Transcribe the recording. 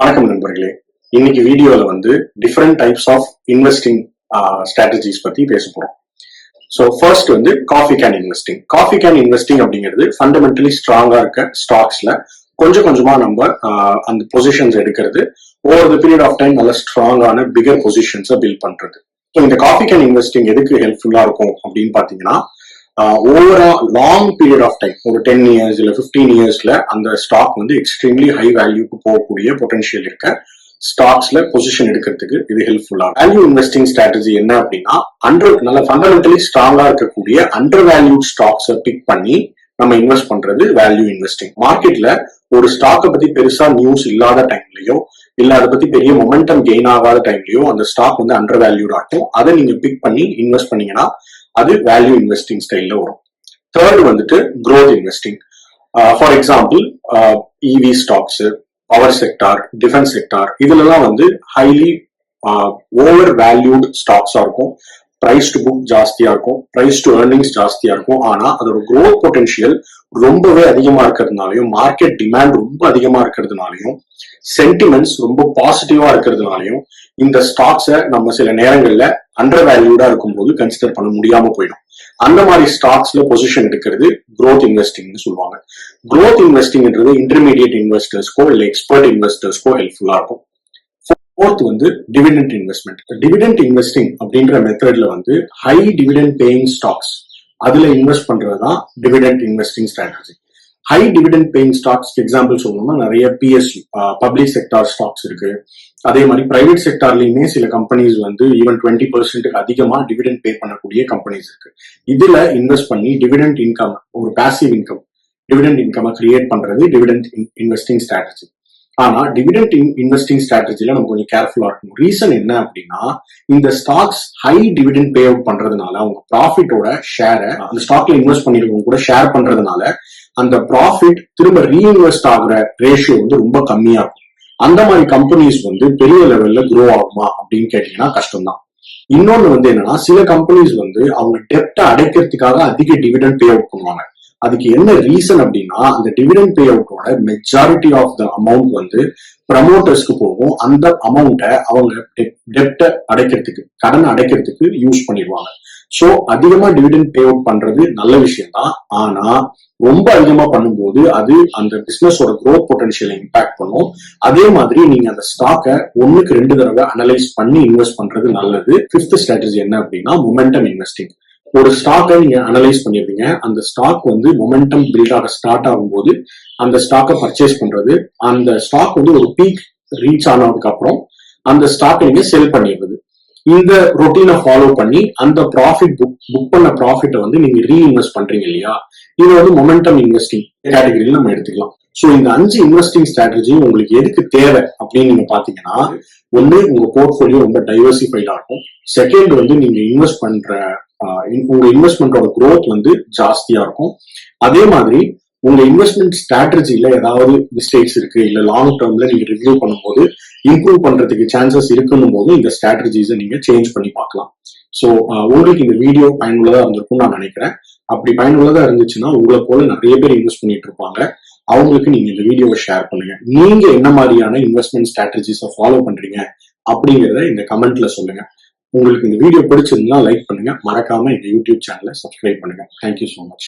வணக்கம் நண்பர்களே. இன்னைக்கு வீடியோல வந்து different types of investing strategies பத்தி பேச போறோம். ஸோ ஃபர்ஸ்ட் வந்து coffee can investing coffee can investing அப்படிங்கிறது ஃபண்டமெண்டலி ஸ்ட்ராங்கா இருக்க ஸ்டாக்ஸ்ல கொஞ்சம் கொஞ்சமா நம்ம அந்த பொசிஷன்ஸ் எடுக்கிறது over the period of time நல்ல ஸ்ட்ராங்கான பிகர் பொசிஷன்ஸை பில்ட் பண்றது. ஸோ இந்த காஃபி கேன் இன்வெஸ்டிங் எதுக்கு ஹெல்ப்ஃபுல்லா இருக்கும் அப்படின்னு பாத்தீங்கன்னா ஓவரா லாங் பீரியட் ஆஃப் டைம் ஒரு டென் இயர்ஸ் இல்ல பிப்டீன் இயர்ஸ்ல அந்த ஸ்டாக் வந்து எக்ஸ்ட்ரீம்லி ஹை வேல்யூக்கு போகக்கூடிய பொட்டன்ஷியல் இருக்க ஸ்டாக்ஸ்ல பொசிஷன் எடுக்கிறதுக்கு இது ஹெல்ப்ஃபுல்லா வேல்யூ இன்வெஸ்டிங் ஸ்ட்ராட்டஜி என்ன அப்படின்னா அண்டர் நல்ல ஃபண்டமெண்டலி ஸ்ட்ராங்கா இருக்கக்கூடிய அண்டர் வேல்யூ ஸ்டாக்ஸை பிக் பண்ணி நம்ம இன்வெஸ்ட் பண்றது வேல்யூ இன்வெஸ்டிங் மார்க்கெட்ல ஒரு ஸ்டாக்கை பத்தி பெருசா நியூஸ் இல்லாத டைம்லயோ இல்ல அதை பத்தி பெரிய மொமெண்டம் கெயின் ஆகாத டைம்லயோ அந்த ஸ்டாக் வந்து அண்டர் வேல்யூட் ஆகும். அதை நீங்க பிக் பண்ணி இன்வெஸ்ட் பண்ணீங்கன்னா அது வேல்யூ இன்வெஸ்டிங் ஸ்டைல்ல வரும். தேர்ட் வந்துட்டு growth investing for example EV stocks power sector defence sector இதுலலாம் வந்து ஹைலி ஓவர் வேல்யூட் ஸ்டாக்ஸா இருக்கும். ப்ரைஸ் டு புக் ஜாஸ்தியா இருக்கும். ப்ரைஸ் டு ஏர்னிங்ஸ் ஜாஸ்தியா இருக்கும். ஆனா அதோட க்ரோத் பொட்டன்ஷியல் ரொம்பவே அதிகமா இருக்கிறதுனாலையும் மார்க்கெட் டிமாண்ட் ரொம்ப அதிகமா இருக்கிறதுனாலையும் சென்டிமெண்ட்ஸ் ரொம்ப பாசிட்டிவா இருக்கிறதுனாலையும் இந்த ஸ்டாக்ஸை நம்ம சில நேரங்கள்ல அண்டர் வேல்யூடா இருக்கும்போது கன்சிடர் பண்ண முடியாம போயிடும். அந்த மாதிரி ஸ்டாக்ஸ்ல பொசிஷன் எடுக்கிறது க்ரோத் இன்வெஸ்டிங்னு சொல்லுவாங்க. க்ரோத் இன்வெஸ்டிங்ன்றது இன்டர்மீடியட் இன்வெஸ்டர்ஸ்க்கோ இல்ல எக்ஸ்பர்ட் இன்வெஸ்டர்ஸ்க்கோ ஹெல்ப்ஃபுல்லா இருக்கும். ஃபோர்த் வந்து டிவிடெண்ட் இன்வெஸ்ட்மெண்ட் டிவிடெண்ட் இன்வெஸ்டிங் அப்படின்ற மெத்தட்ல வந்து ஹை டிவிடெண்ட் பேயிங் ஸ்டாக்ஸ் அதுல இன்வெஸ்ட் பண்றது தான் dividend investing strategy high dividend paying stocks example சொல்லணும்னா நிறைய பிஎஸ்யூ பப்ளிக் செக்டார் ஸ்டாக்ஸ் இருக்கு. அதே மாதிரி பிரைவேட் செக்டார்லயுமே சில கம்பெனிஸ் வந்து ஈவன் டுவெண்ட்டி பர்சன்ட்டுக்கு அதிகமா டிவிடெண்ட் பே பண்ணக்கூடிய கம்பெனிஸ் இருக்கு. இதுல இன்வெஸ்ட் பண்ணி டிவிடெண்ட் இன்கம் ஒரு passive income dividend income create பண்றது டிவிடெண்ட் இன்வெஸ்டிங் ஸ்ட்ராட்டஜி ஆனா டிவிடெண்ட் இன்வெஸ்டிங் ஸ்ட்ராட்டஜில நம்ம கொஞ்சம் கேர்ஃபுல்லா இருக்கணும். ரீசன் என்ன அப்படின்னா இந்த stocks high dividend pay out பண்றதுனால அவங்க ப்ராஃபிட்டோட ஷேரை அந்த ஸ்டாக்ல இன்வெஸ்ட் பண்ணிருக்கவங்க கூட ஷேர் பண்றதுனால அந்த ப்ராஃபிட் திரும்ப ரீஇன்வெஸ்ட் ஆகுற ரேஷியோ வந்து ரொம்ப கம்மியா இருக்கும். அந்த மாதிரி கம்பெனிஸ் வந்து பெரிய லெவல்ல க்ரோ ஆகுமா அப்படின்னு கேட்டீங்கன்னா கஷ்டம்தான். இன்னொன்னு வந்து என்னன்னா சில கம்பெனிஸ் வந்து அவங்க டெப்ட அடைக்கிறதுக்காக அதிக டிவிடெண்ட் பே அவுட் பண்ணுவாங்க. அதுக்கு என்ன ரீசன் அப்படின்னா அந்த டிவிடெண்ட் பே அவுட்டோட மெஜாரிட்டி ஆஃப் த அமௌண்ட் வந்து ப்ரமோட்டர்ஸ்க்கு போகும். அந்த அமௌண்ட்டை அவங்க டெப்டை அடைக்கிறதுக்கு கடன் அடைக்கிறதுக்கு யூஸ் பண்ணிடுவாங்க. ஸோ அதிகமா டிவிடெண்ட் பே அவுட் பண்றது நல்ல விஷயம் தான் ஆனா ரொம்ப அதிகமா பண்ணும்போது அது அந்த பிசினஸோட க்ரோத் பொட்டன்ஷியலை இம்பாக்ட் பண்ணும். அதே மாதிரி நீங்க அந்த ஸ்டாக்கை ஒண்ணுக்கு ரெண்டு தடவை அனலைஸ் பண்ணி இன்வெஸ்ட் பண்றது நல்லது. ஃபிஃப்த் ஸ்ட்ராட்டஜி என்ன அப்படின்னா மொமெண்டம் இன்வெஸ்டிங் ஒரு ஸ்டாக்கை நீங்க அனலைஸ் பண்ணிருப்பீங்க. அந்த ஸ்டாக் வந்து மொமெண்டம் பில்ட் ஆக ஸ்டார்ட் ஆகும்போது அந்த ஸ்டாக்கை பர்ச்சேஸ் பண்றது அந்த ஸ்டாக் வந்து ஒரு பீக் ரீச் ஆனதுக்கு அப்புறம் அந்த ஸ்டாக்கை நீங்க செல் பண்ணிடுறது. இந்த ரொட்டீனை ஃபாலோ பண்ணி அந்த ப்ராஃபிட் புக் புக் பண்ண ப்ராஃபிட்டை வந்து நீங்க ரீஇன்வெஸ்ட் பண்றீங்க இல்லையா? இது வந்து மொமெண்டம் இன்வெஸ்டிங் கேட்டகரியில் நம்ம எடுத்துக்கலாம். ஸோ இந்த அஞ்சு இன்வெஸ்டிங் ஸ்ட்ராட்டஜி உங்களுக்கு எதுக்கு தேவை அப்படின்னு நீங்க பாத்தீங்கன்னா ஒண்ணு உங்க போர்ட்ஃபோலியோ ரொம்ப டைவர்சிஃபைடா இருக்கும். செகண்ட் வந்து நீங்க இன்வெஸ்ட் பண்ற உங்க இன்வெஸ்ட்மெண்டோட க்ரோத் வந்து ஜாஸ்தியா இருக்கும். அதே மாதிரி உங்க இன்வெஸ்ட்மெண்ட் ஸ்ட்ராட்டஜியில ஏதாவது மிஸ்டேக்ஸ் இருக்கு இல்ல லாங் டேர்ம்ல நீங்க ரிவ்யூ பண்ணும்போது இம்ப்ரூவ் பண்றதுக்கு சான்சஸ் இருக்குன்னும் போது இந்த ஸ்ட்ராட்டஜிஸை நீங்க சேஞ்ச் பண்ணி பார்க்கலாம். ஸோ உங்களுக்கு இந்த வீடியோ பயனுள்ளதா இருந்திருக்கும்னு நான் நினைக்கிறேன். அப்படி பயனுள்ளதா இருந்துச்சுன்னா உங்களை போல நிறைய பேர் இன்வெஸ்ட் பண்ணிட்டு இருப்பாங்க. அவங்களுக்கு நீங்க இந்த வீடியோவை ஷேர் பண்ணுங்க. நீங்க என்ன மாதிரியான இன்வெஸ்ட்மெண்ட் ஸ்ட்ராட்டஜிஸை ஃபாலோ பண்றீங்க அப்படிங்கிறத இந்த கமெண்ட்ல சொல்லுங்க. உங்களுக்கு இந்த வீடியோ பிடிச்சிருந்தா லைக் பண்ணுங்க. மறக்காம எங்க யூடியூப் சேனலை சப்ஸ்கிரைப் பண்ணுங்க. Thank you so much